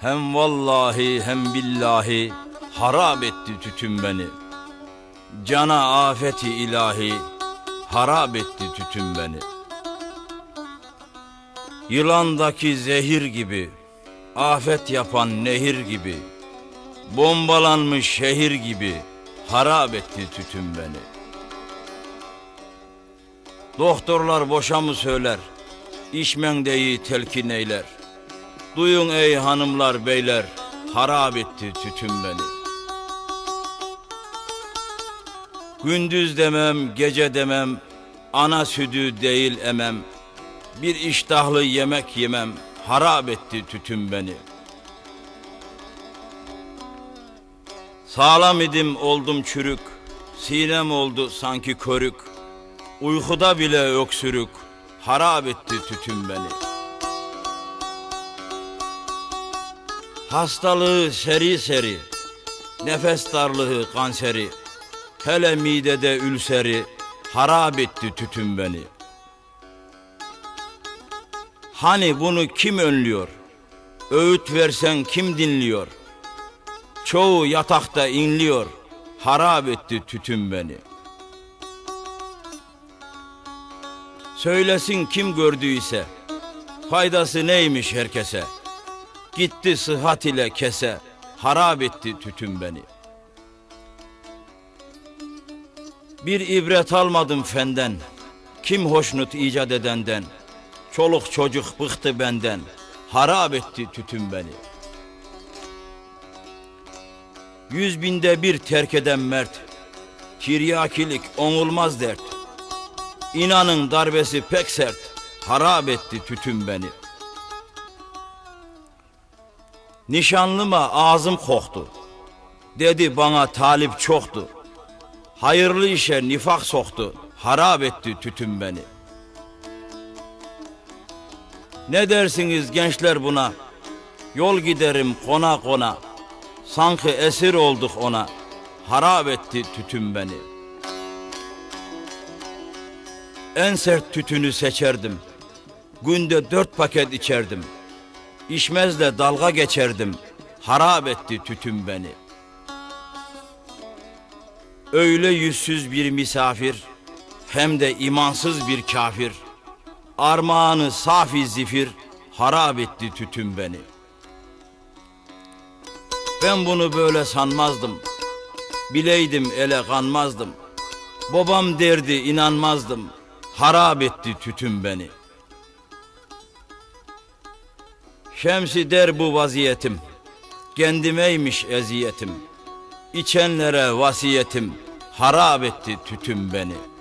Hem vallahi hem billahi harap etti tütün beni. Cana afeti ilahi harap etti tütün beni. Yılandaki zehir gibi, afet yapan nehir gibi, bombalanmış şehir gibi harap etti tütün beni. Doktorlar boşa mı söyler, içmendeyi telkin eyler. Duyun ey hanımlar beyler, harap etti tütün beni. Gündüz demem, gece demem, ana sütü değil emem. Bir iştahlı yemek yemem, harap etti tütün beni. Sağlam idim oldum çürük, sinem oldu sanki körük. Uykuda bile öksürük, harap etti tütün beni. Hastalığı seri seri, nefes darlığı kanseri, hele midede ülseri, harap etti tütün beni. Hani bunu kim önlüyor? Öğüt versen kim dinliyor? Çoğu yatakta inliyor, harap etti tütün beni. Söylesin kim gördüyse, faydası neymiş herkese? Gitti sıhhat ile kese, harap etti tütün beni. Bir ibret almadım fenden, kim hoşnut icat edenden, çoluk çocuk bıktı benden, harap etti tütün beni. Yüz binde bir terk eden mert, tiryakilik onulmaz dert. İnanın darbesi pek sert, harap etti tütün beni. Nişanlıma ağzım koktu. Dedi bana talip çoktu. Hayırlı işe nifak soktu. Harap etti tütün beni. Ne dersiniz gençler buna? Yol giderim kona kona. Sanki esir olduk ona. Harap etti tütün beni. En sert tütünü seçerdim. Günde dört paket içerdim. İşmezle dalga geçerdim. Harap etti tütün beni. Öyle yüzsüz bir misafir, hem de imansız bir kafir. Armağanı safi zifir, harap etti tütün beni. Ben bunu böyle sanmazdım. Bileydim ele kanmazdım. Babam derdi inanmazdım. Harap etti tütün beni. Şemsi der bu vaziyetim. Kendimeymiş eziyetim. İçenlere vasiyetim. Harap etti tütün beni.''